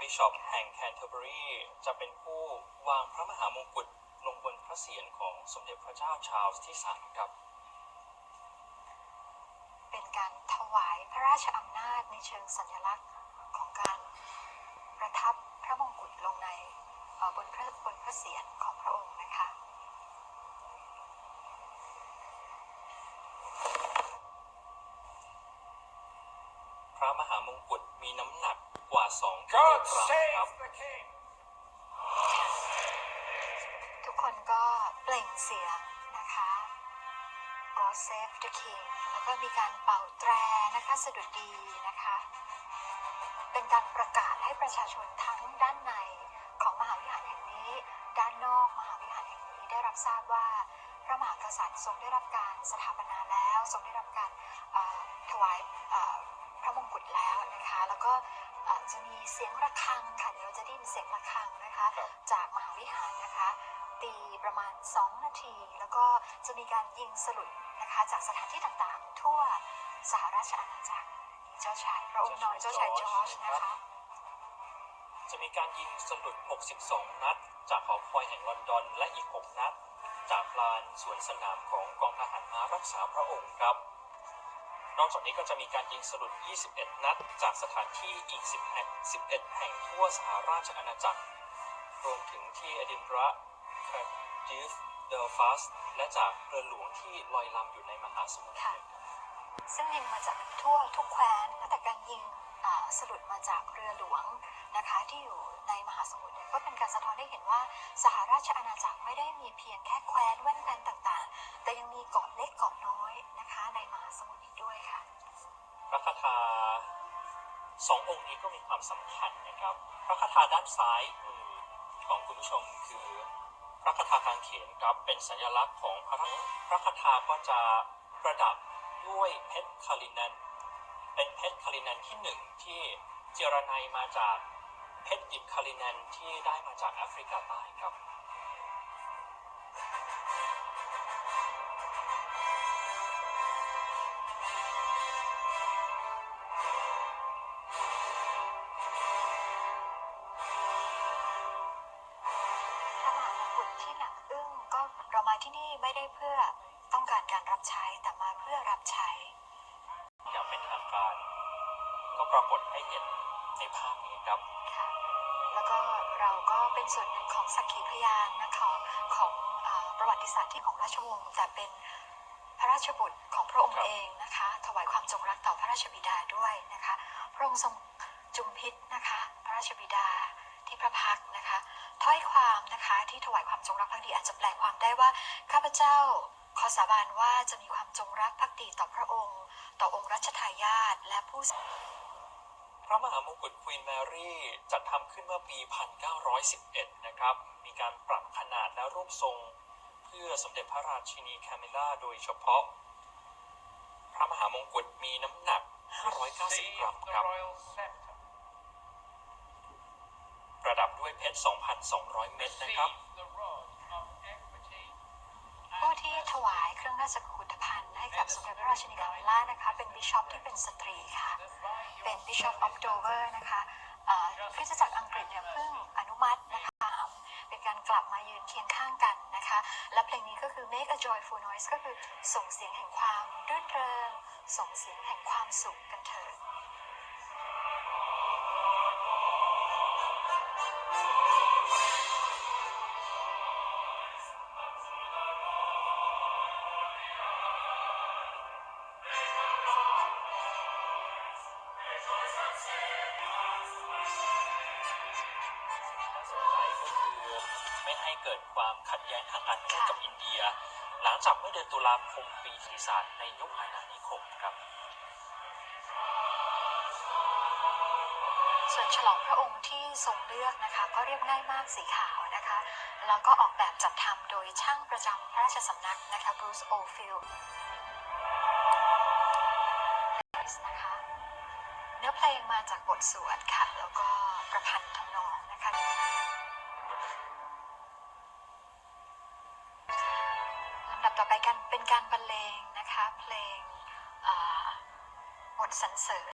บิชอปแห่งแคนเทอร์เบอรีจะเป็นผู้วางพระมหามงกุฎลงบนพระเศียรของสมเด็จพระเจ้าชาร์ลส์ที่สามครับ เป็นการถวายพระราชอำนาจในเชิงสัญลักษณ์ของการประทับพระมงกุฎลงในเอ่อบนพระบนพระเศียรของพระองค์นะคะพระมหามงกุฎมีน้ำหนัก กว่า2กิโล God กรัมครับ save the king! ทุกคนก็เปล่งเสียงนะคะ God Save the King แล้วก็มีการเป่าแตรนะคะสะดุดดีนะคะ เป็นการประกาศให้ประชาชนทั้งด้านในของมหาวิหารแห่งนี้ ด้านนอกมหาวิหารแห่งนี้ได้รับทราบว่าพระมหากษัตริย์ทรงได้รับการสถาปนาแล้ว ทรงได้รับการเอ่อถวาย จะมีเสียงระฆังค่ะเดี๋ยวเราจะได้ยินเสียงระฆังนะคะ ครับจากมหาวิหารนะคะ ตีประมาณ 2 นาที แล้วก็จะมีการยิงสลุดนะคะ จากสถานที่ต่างๆ ทั่วสหราชอาณาจักรนี่เจ้าชายพระองค์น้อยเจ้าชายจอร์จนะคะ จะมีการยิงสลุด 62 นัด จากหอคอยแห่งลอนดอน และอีก 6 นัด จากลานสวนสนามของกองทหารม้ารักษาพระองค์ครับ นอกจากนี้ก็จะมีการยิงสลุด 21 นัด จากสถานที่อีก 11 แห่งทั่วสหราชอาณาจักร รวมถึงที่อดินบระคาร์ดิฟเดลฟาสและจากเรือหลวงที่ลอยลำอยู่ในมหาสมุทรค่ะ ซึ่งยิงมาจากทั่วทุกแคว้นแต่การยิงอ่าสลุดมาจากเรือหลวงนะคะ ที่อยู่ในมหาสมุทรเนี่ยก็เป็นการสะท้อนให้เห็นว่าสหราชอาณาจักรไม่ได้มีเพียงแค่แคว้นแว่นแคว้นต่างๆ แต่ยังมีเกาะเล็กเกาะน้อย สององค์นี้ก็มีความสำคัญนะครับ พระคาถาด้านซ้ายมือของคุณผู้ชมคือพระคาถากางเขนครับเป็นสัญลักษณ์ของพระพระคาถาก็จะประดับด้วยเพชรคารินันเป็นเพชรคารินันที่หนึ่งที่เจรไนมาจากเพชรดิบคารินันที่ได้มาจากแอฟริกาใต้ครับ ที่นี่ไม่ได้เพื่อต้องการการรับใช้แต่มาเพื่อรับใช้ อย่างเป็นทางการ ก็ปรากฏให้เห็นในภาพนี้ครับค่ะแล้วก็เราก็เป็นส่วนหนึ่งของสักขีพยานนะคะของอาประวัติศาสตร์ที่ของราชวงศ์แต่เป็นพระราชบุตรของพระองค์ครับเองนะคะ ถวายความจงรักต่อพระราชบิดาด้วยนะคะ พระองค์ทรงจุมพิษนะคะ พระราชบิดาที่พระพักตร์นะคะ ถ้อยความนะคะที่ถวายความจงรักภักดีอาจจะแปลความได้ว่าข้าพเจ้าขอสาบานว่าจะมีความจงรักภักดีต่อพระองค์ ต่อองค์รัชทายาทและผู้พระมหามงกุฎควีนแมรี่จัดทำขึ้นเมื่อปี 1911 นะครับ มีการปรับขนาดและรูปทรง เพื่อสมเด็จพระราชินีแคมิล่าโดยเฉพาะ พระมหามงกุฎมีน้ำหนัก 590 กรัมครับ ประดับด้วยเพชร 2,200 เม็ดนะครับ ผู้ที่ถวายเครื่องราชกุฏภัณฑ์ให้กับสมเด็จพระราชินีคามิล่านะคะ เป็นบิชอปที่เป็นสตรีค่ะ เป็นบิชอปออฟโดเวอร์นะคะคริสตจักรอังกฤษเนี่ยเพิ่งอนุมัตินะคะเป็นการกลับมายืนเคียงข้างกันนะคะ และเพลงนี้ก็คือ Make a Joyful Noise ก็คือส่งเสียงแห่งความรื่นเริง ส่งเสียงแห่งความสุขกันเถิด ให้เกิดความขัดแย้งทางการทูตกับอินเดีย หลังจากเมื่อเดือนตุลาคมปีที่ศาสตร์ในยุคอาณานิคมครับ ส่วนฉลองพระองค์ที่ทรงเลือกนะคะ ก็เรียบง่ายมากสีขาวนะคะ แล้วก็ออกแบบจัดทำโดยช่างประจำพระราชสำนักนะคะบรูซโอฟิลนะคะเนื้อเพลงมาจากบทสวดค่ะ แล้วก็ประพันธ์ำดับต่อไปกันเป็นการบรรเลงนะคะ เพลงบทสรรเสริญ